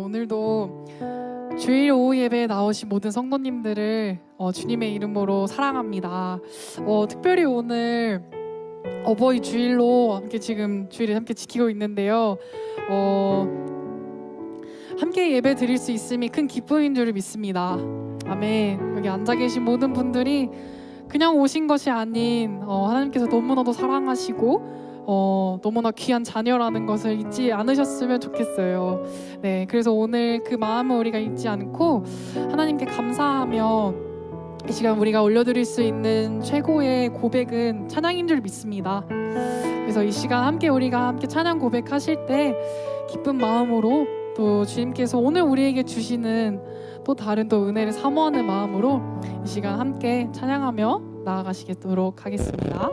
오늘도 주일 오후 예배에 나오신 모든 성도님들을 어, 주님의 이름으로 사랑합니다. 어, 특별히 오늘 어버이 주일로 함께 지금 주일을 함께 지키고 있는데요. 어, 함께 예배 드릴 수 있음이 큰 기쁨인 줄 믿습니다. 아멘. 여기 앉아 계신 모든 분들이 그냥 오신 것이 아닌 어, 하나님께서 너무나도 사랑하시고 어, 너무나 귀한 자녀라는 것을 잊지 않으셨으면 좋겠어요. 네, 그래서 오늘 그 마음을 우리가 잊지 않고 하나님께 감사하며 이 시간 우리가 올려드릴 수 있는 최고의 고백은 찬양인 줄 믿습니다. 그래서 이 시간 함께 우리가 함께 찬양 고백하실 때 기쁜 마음으로 또 주님께서 오늘 우리에게 주시는 또 다른 또 은혜를 사모하는 마음으로 이 시간 함께 찬양하며 나아가시도록 하겠습니다.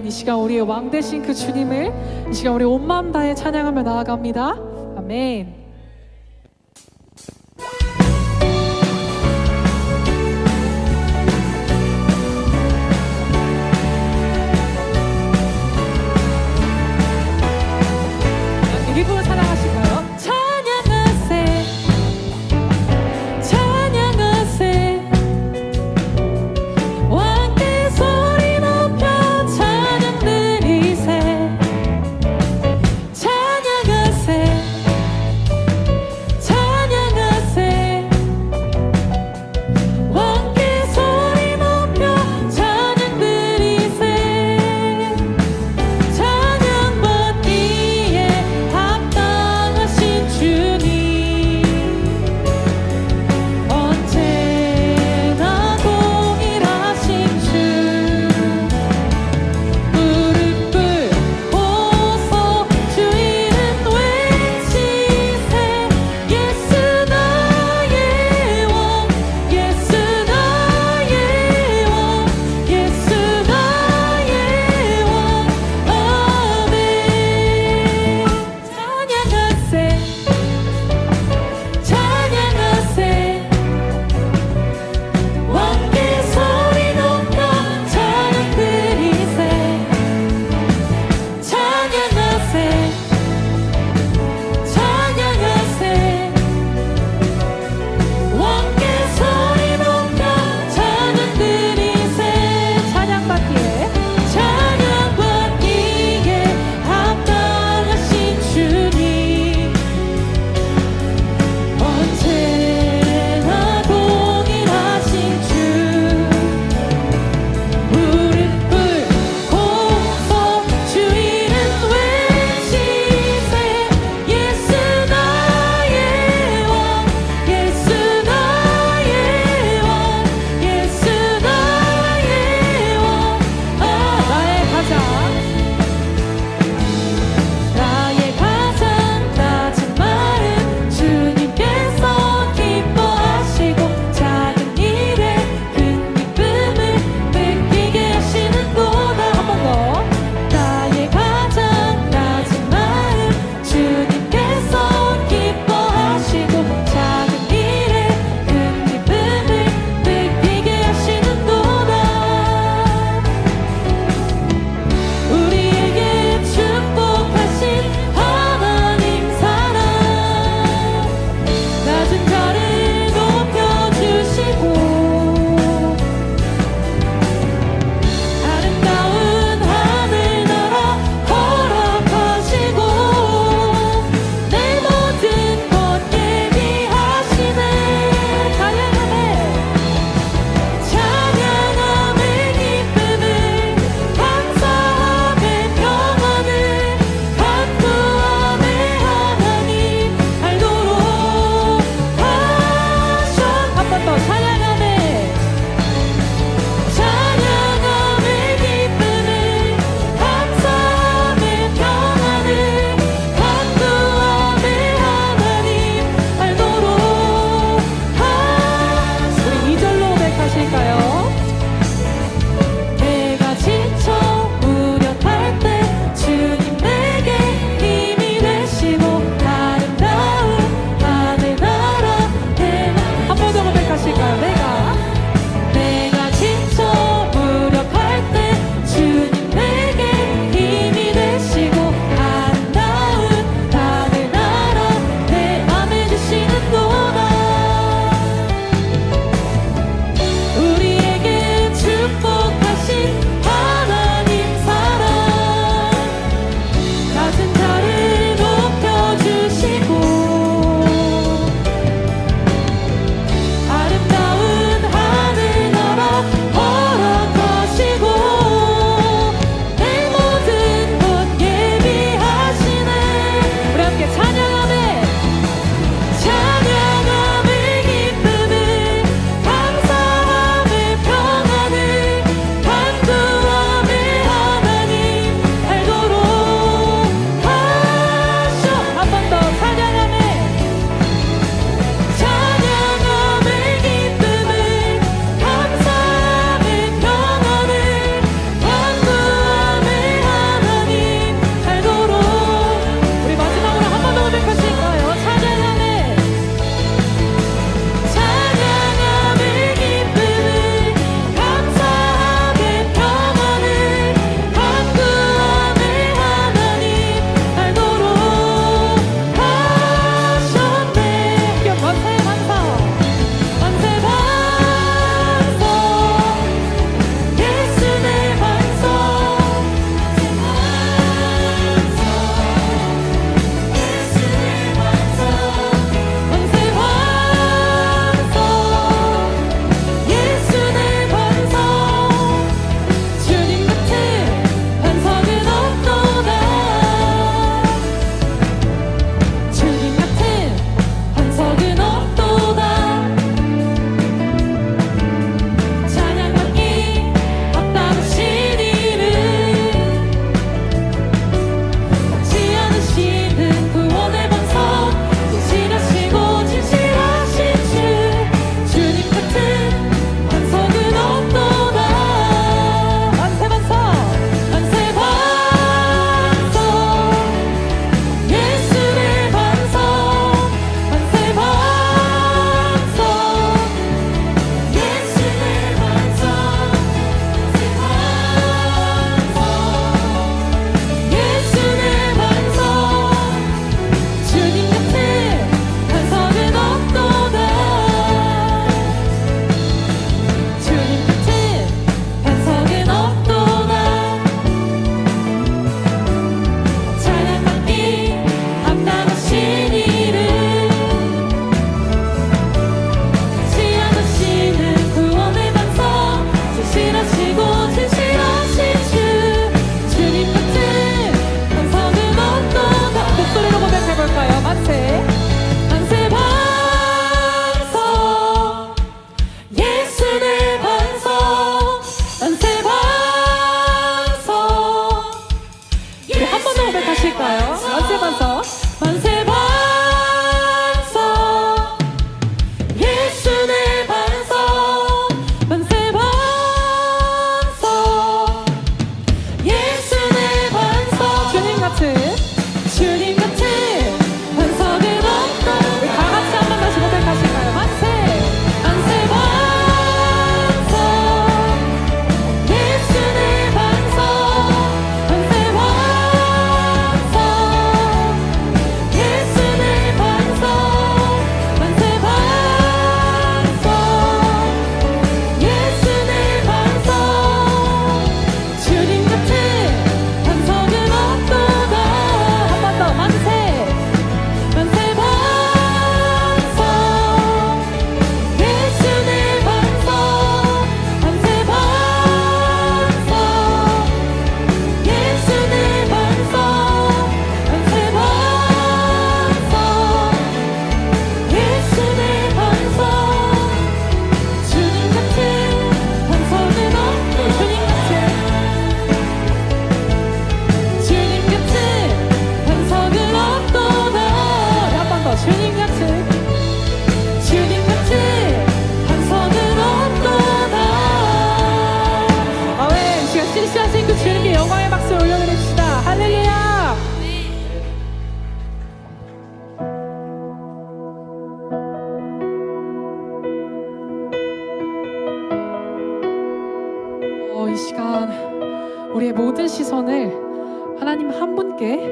아멘. 이 시간 우리의 왕 되신 그 주님을 이 시간 우리 온 마음 다해 찬양하며 나아갑니다. 아멘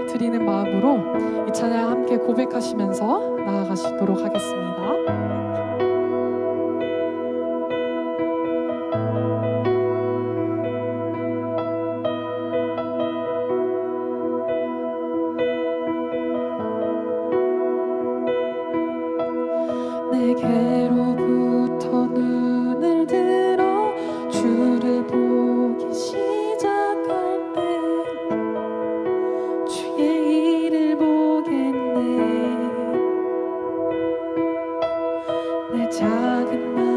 드리는 마음으로 이 찬양 함께 고백하시면서 나아가시도록 하겠습니다. 작은 말.